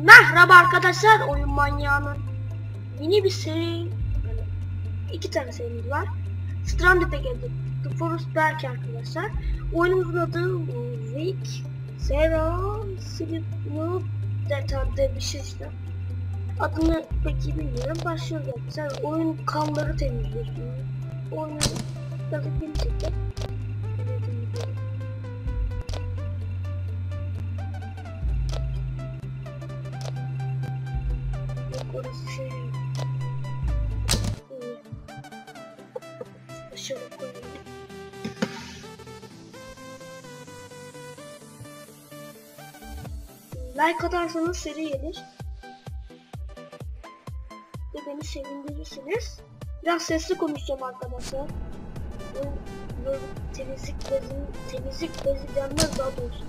Merhaba arkadaşlar, Oyun Manyağı'nın yeni bir seri, iki tane serimiz var. Stranded'e geldik. The Forest belki arkadaşlar. Oyunumuzun adı Week Zero Data diye bir şey işte. Adını pek iyi bilmiyorum. Başlıyoruz arkadaşlar. Oyun kanları temizliyor. Oyunu biraz film çekti. Like atarsanız seri gelir. Ve beni sevindirirsiniz. Biraz sesli konuşacağım arkadaşlar. Bu temizlik bezi, temizlik bezi denmez daha doğrusu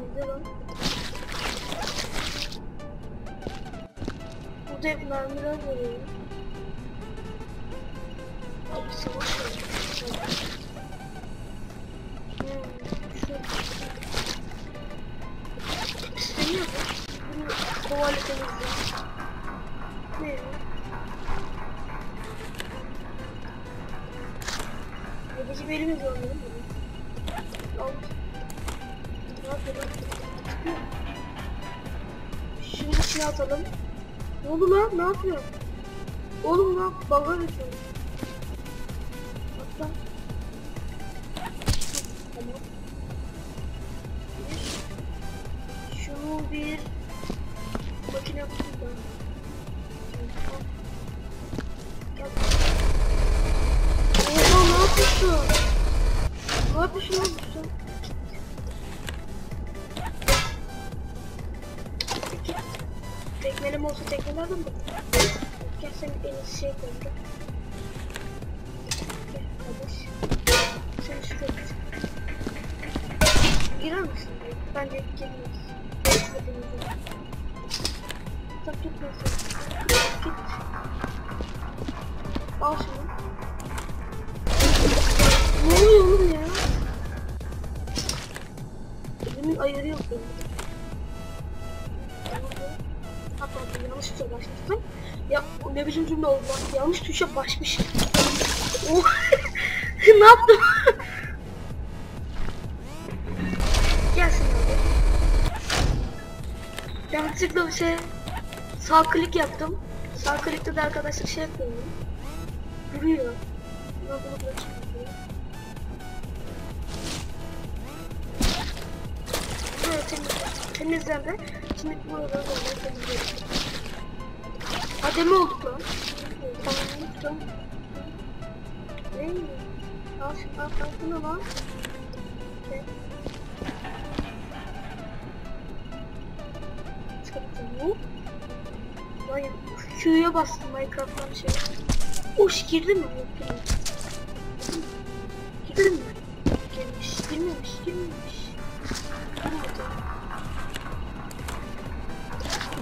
Temizle lan. Burada hep mermiler var. Hmm, şu pisleniyor bu. Bunu kovayla temizleyeyim. Ne ya? Yedici belimiz var değil? Şunun içine atalım. Ne oldu lan? Ne yapıyor? Oğlum lan baga geçiyor. Lan. Tamam. Bir. Şunu bir makine. Gel. Oha ne yapıyorsun? Ne yapıyorsun sen en iyisi şey koy. Gel. Gel kardeş. Sen şuraya git. Girer misin? Bence girmeyiz. Tak tutmasın. Git. Al şunu. Ne oluyor oğlum ya? Elimin ayarı yok benim. Yanlış tuşa başlamıştım. Ya o ne biçim cümle oldu lan? Yanlış tuşa başmış. Oh. ne yaptım? Gelsin abi. Yanlışlıkla bir şey sağ klik yaptım. Sağ klikte de arkadaşlar şey yapıyorum. Vuruyor. Buna bunu. Böyle temizle. Temizlendi. Şimdi burada böyle temizleyelim. Ademi olduk lan. Al şunu, al, bunu lan. Çıkartalım. Vay, Q'ya bastım Minecraft'tan şey. Uş girdi mi? Girdi mi? Girmiş, girmemiş, girmemiş.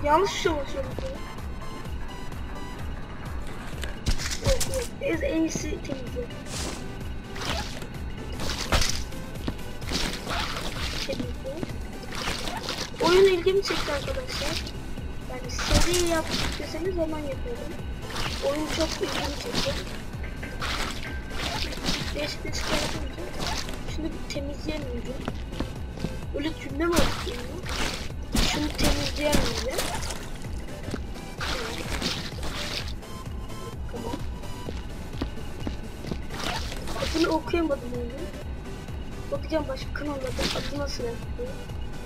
Yanlış şey basıyorum yok. En, iyisi temizle. Temizle. Oyun ilgimi çekti arkadaşlar. Yani seri yap deseniz hemen yapıyorum. Oyun çok ilgimi çekti. Değişik değişik yapınca şunu bir temizleyemeyeceğim. Öyle cümle mi atayım? Şunu temizleyemeyeceğim. Okuyamadım onu. Bakacağım başka kanallarda adı nasıl yapıyor.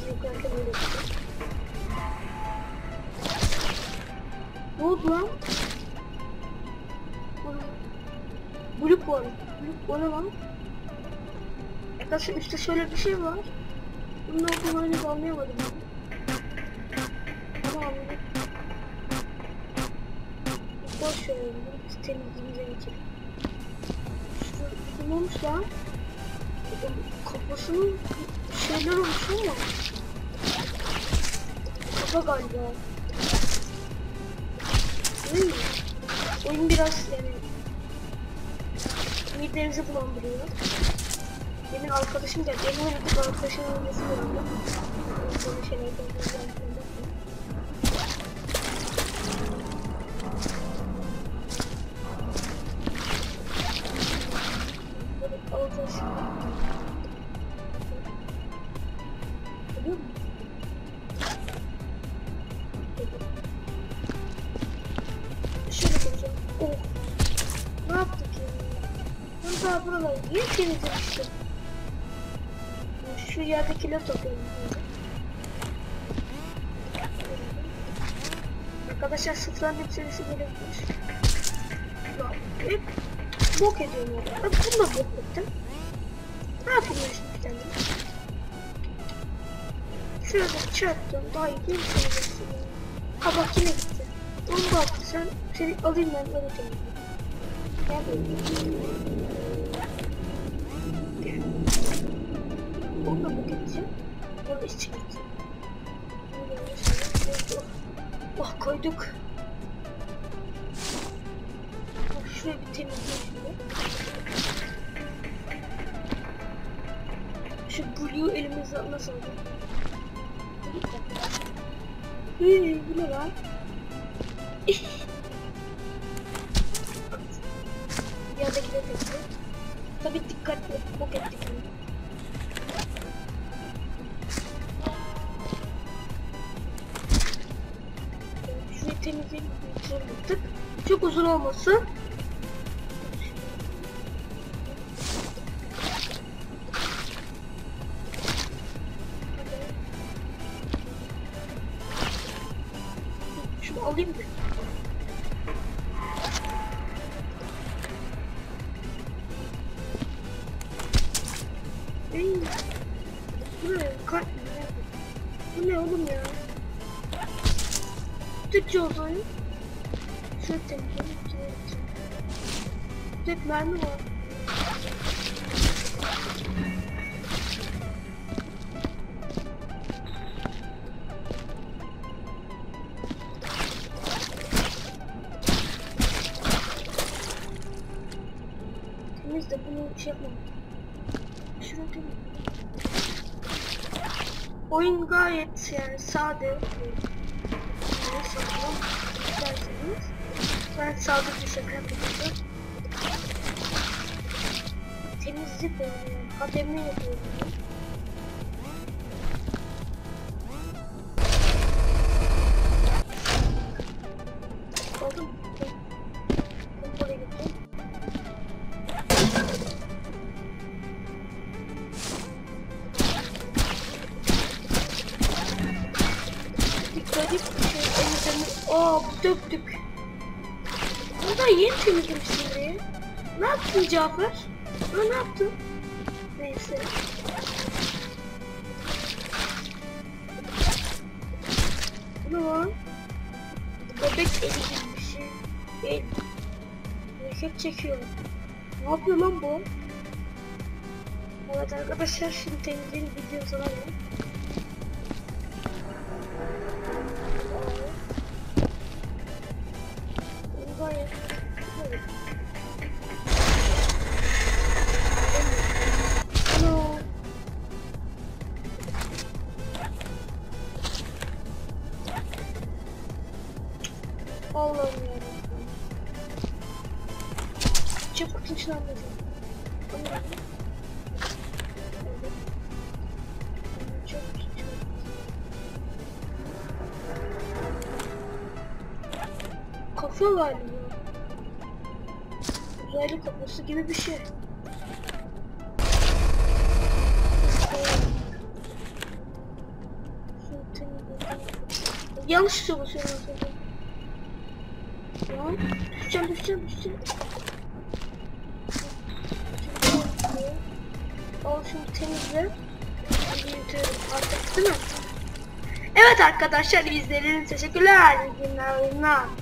Yukarıda böyle yapıyor. Ne oldu lan? Blue var. Blue o ne lan? Arkadaşlar üstte şöyle bir şey var. Bunun olduğunu henüz anlayamadım. Ama anladım. Boş verelim. Temizliğimize geçelim. Şu, ne olmuş lan? Kafasının şeyler olmuş ama. Kafa galiba. Hmm. Oyun biraz yani midenizi bulandırıyor. Benim arkadaşım geldi. Benim arkadaşımın annesi var. Böyle şeyler Ben daha buraları niye temizlemiştim? Şu yerdekileri toplayalım. Arkadaşlar sıfırların hepsi. Ya, hep bok ediyorum ya. Ben bunu da bok ettim. Ne yapayım ben şimdi kendime? Şöyle çarptım. Daha iyi değil mi? Ha bak yine gitti. Onu da attı sen. Seni alayım ben öyle temizleyeyim. Gel böyle. Oh koyduk. Şurayı bir temizleyeyim şimdi. Şu blue elimizde nasıl olacak? Hıı bu ne lan? Yerdeki de tekli. Tabi dikkatli. Bok ettik Şöyle yaptık. Çok uzun olması. Şunu alayım mı? Ey, ne? Bu ne oğlum ya? Türkçe olsaydı. Şöyle yapacağım. Tek mermi var. Temiz de bunu şey yapmam. Şurada temiz. Oyun gayet yani sade. Ben bir şaka yapacağım. Temizlik oynuyorum. Kademe yapıyorum. Bu döktük. Bunu da yeni temizlemişsin burayı. Ne yaptın Cafer? Ha, ne yaptın? Neyse. Ne lan? Bebek eli gibi bir şey. El. Hareket çekiyor. Ne yapıyor lan bu? Evet arkadaşlar şimdi temizliğini video sana Allah'ım yarabbim. Çöp kutusunu Kafa galiba. Uzaylı kafası gibi bir şey. Yanlış söylüyorsun. Lan düşeceğim düşeceğim düşeceğim. Al şunu temizle. Artık değil mi? Evet arkadaşlar izlediğiniz teşekkürler. İyi günler.